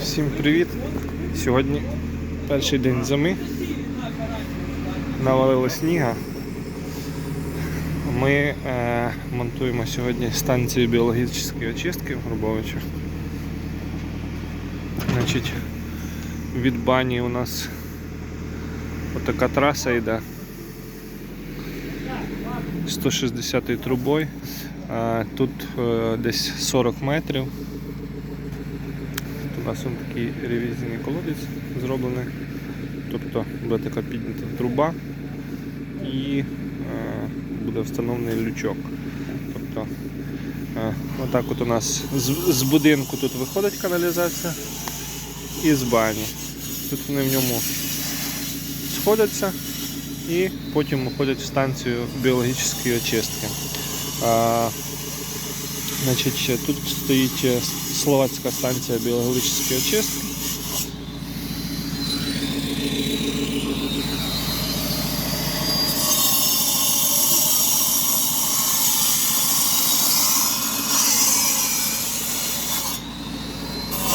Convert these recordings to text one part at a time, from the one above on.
Всім привіт! Сьогодні перший день зими. Навалило сніга. Ми е, монтуємо сьогодні станцію біологічної очистки в Грубовичах. Значить, від бані у нас отака траса йде. 160 трубою. Е, Тут е, десь 40 метрів. У нас он такий ревізійний колодець зроблений. Тобто буде така піднята труба і е, буде встановлений лючок. Тобто, е, отак от у нас з, будинку тут виходить каналізація і з бані. Тут вони в ньому сходяться і потім уходять в станцію біологічної очистки. А, Значить, тут стоїть е, словацька станція біологічної очистки.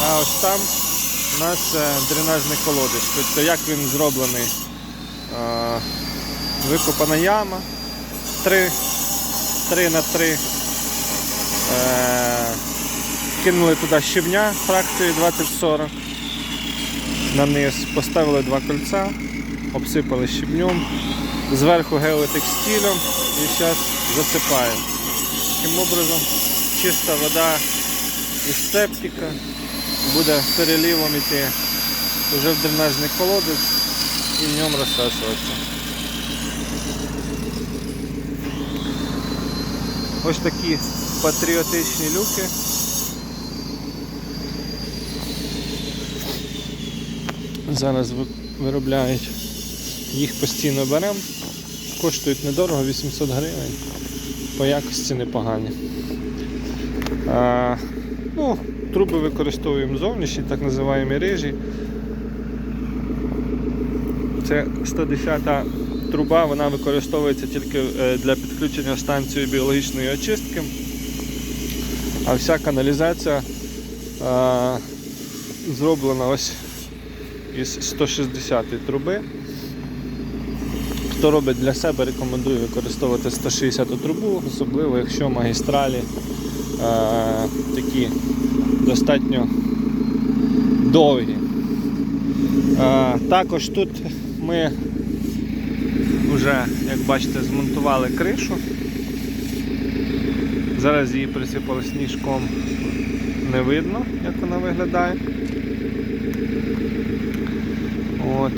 А ось там у нас е, дренажний колодець. Тобто як він зроблений? Е, Викопана яма 3, 3 на 3 Е, Кинули туди щебня фракцією 20-40 на низ, поставили два кольця, обсипали щебнем, зверху геотекстилем і зараз засипаємо. Таким образом чиста вода із септика буде перелівом іти вже в дренажний колодець і в ньому розсасуватися. Ось такі патріотичні люки. Зараз виробляють, їх постійно беремо, коштують недорого, 800 гривень, по якості непогані. А, ну, труби використовуємо зовнішні, так називаємо рижі. Це 110 труба, вона використовується тільки е, для підключення станції біологічної очистки. А вся каналізація е, зроблена ось із 160 труби. Хто робить для себе, рекомендую використовувати 160 трубу, особливо якщо магістралі е, такі достатньо довгі. Е, також тут ми вже, як бачите, змонтували кришу. Зараз її присипали сніжком, не видно, як вона виглядає. От.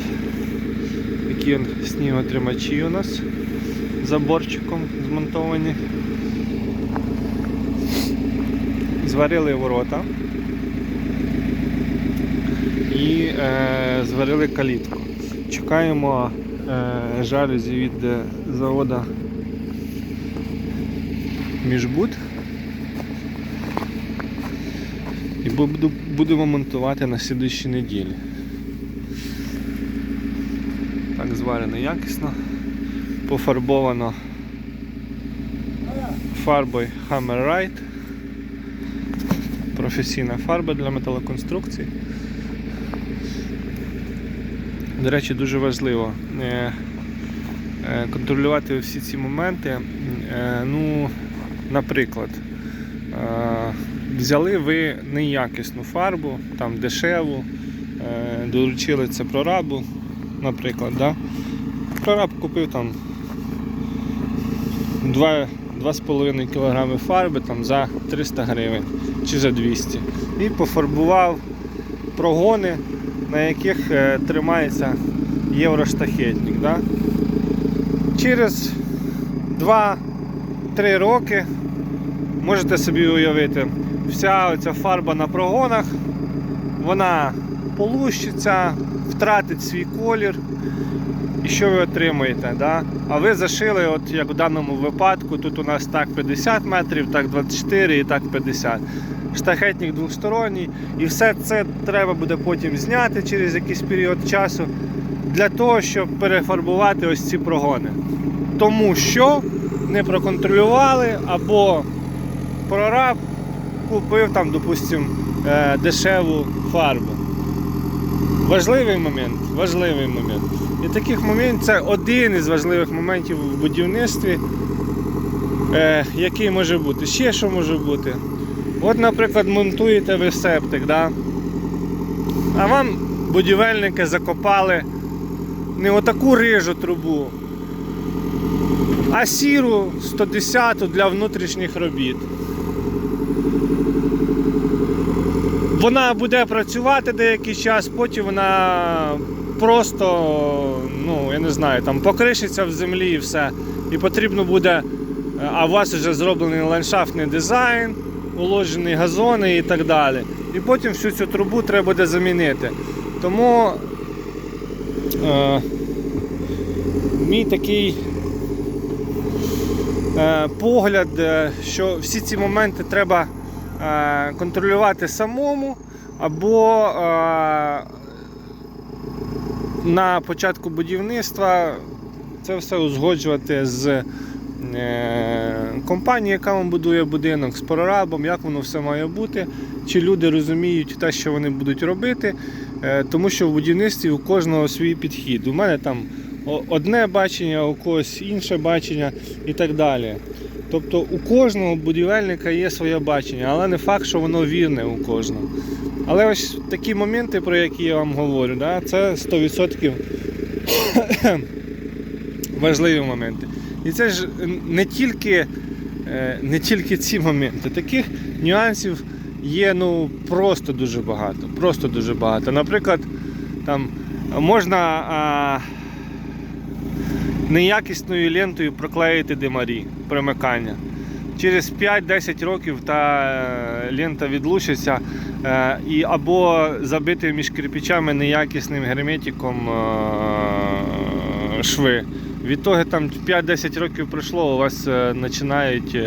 Такі сніготримачі у нас заборчиком змонтовані. Зварили ворота і е, зварили калітку. Чекаємо е, жалюзі від е, завода Міжбуд. І будемо монтувати на слідущій неділі. Так зварено якісно, пофарбовано фарбою Hammer Ride. Професійна фарба для металоконструкцій. До речі, дуже важливо е, е, контролювати всі ці моменти. Е, Ну, наприклад, взяли ви неякісну фарбу, там дешеву, доручили це прорабу, наприклад, да? прораб купив там 2,5 кг фарби там, за 300 гривень чи за 200 і пофарбував прогони, на яких е, тримається євроштахетник. Да? Через 2-3 роки можете собі уявити, вся оця фарба на прогонах, вона полущиться, втратить свій колір. І що ви отримуєте? Да? А ви зашили, от як в даному випадку, тут у нас так 50 метрів, так 24 і так 50. Штахетник двосторонній. І все це треба буде потім зняти через якийсь період часу для того, щоб перефарбувати ось ці прогони. Тому що не проконтролювали або прораб купив там, допустимо, е, дешеву фарбу. Важливий момент, важливий момент. І таких моментів це один із важливих моментів в будівництві, е, який може бути. Ще що може бути. От, наприклад, монтуєте ви септик, да? а вам будівельники закопали не отаку рижу трубу, а сіру 110 для внутрішніх робіт. Вона буде працювати деякий час, потім вона просто, ну, я не знаю, там покришиться в землі і все. І потрібно буде, е, а у вас вже зроблений ландшафтний дизайн, уложені газони і так далі. І потім всю цю трубу треба буде замінити. Тому е, мій такий е, погляд, е, що всі ці моменти треба контролювати самому, або е, на початку будівництва це все узгоджувати з е, компанією, яка вам будує будинок, з прорабом, як воно все має бути, чи люди розуміють те, що вони будуть робити, Е, тому що в будівництві у кожного свій підхід. У мене там одне бачення, у когось інше бачення і так далі. Тобто у кожного будівельника є своє бачення, але не факт, що воно вірне у кожного. Але ось такі моменти, про які я вам говорю, да, це 100% важливі моменти. І це ж не тільки, е, не тільки ці моменти. Таких нюансів є ну, просто дуже багато. Просто дуже багато. Наприклад, там можна а, неякісною лентою проклеїти димарі примикання. Через 5-10 років та е, лента відлучиться е, і або забити між кирпичами неякісним герметиком е, шви. Від того там 5-10 років пройшло, у вас починають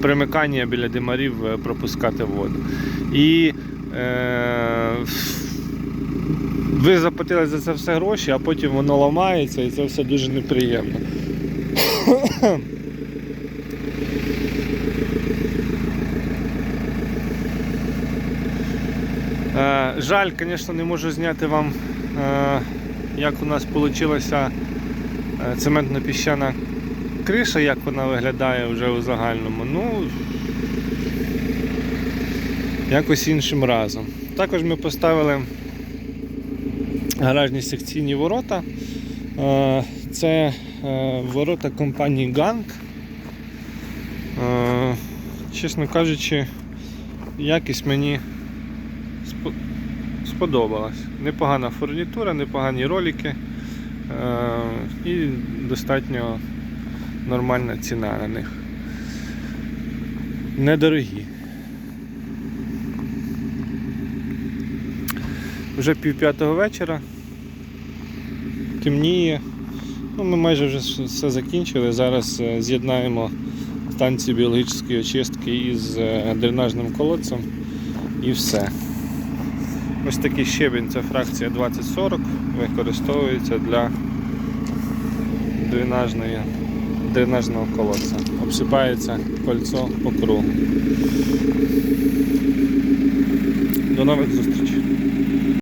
примикання біля димарів пропускати воду. І ви заплатили за це все гроші, а потім воно ламається і це все дуже неприємно. Е, Жаль, звісно, не можу зняти вам, е, як у нас вийшла цементно-піщана криша, як вона виглядає вже у загальному. Ну, якось іншим разом. Також ми поставили гаражні секційні ворота. Е, Це е, ворота компанії Gang. Е, Чесно кажучи, якість мені сподобалась. Непогана фурнітура, непогані ролики і достатньо нормальна ціна на них. Недорогі. Вже пів п'ятого вечора. Темніє. Ну, ми майже вже все закінчили. Зараз е, з'єднаємо станцію біологічної очистки із е, дренажним колодцем і все. Ось такий щебінь, це фракція 2040, використовується для дренажної, дренажного колодця. Обсипається кольцо по кругу. До нових зустрічей!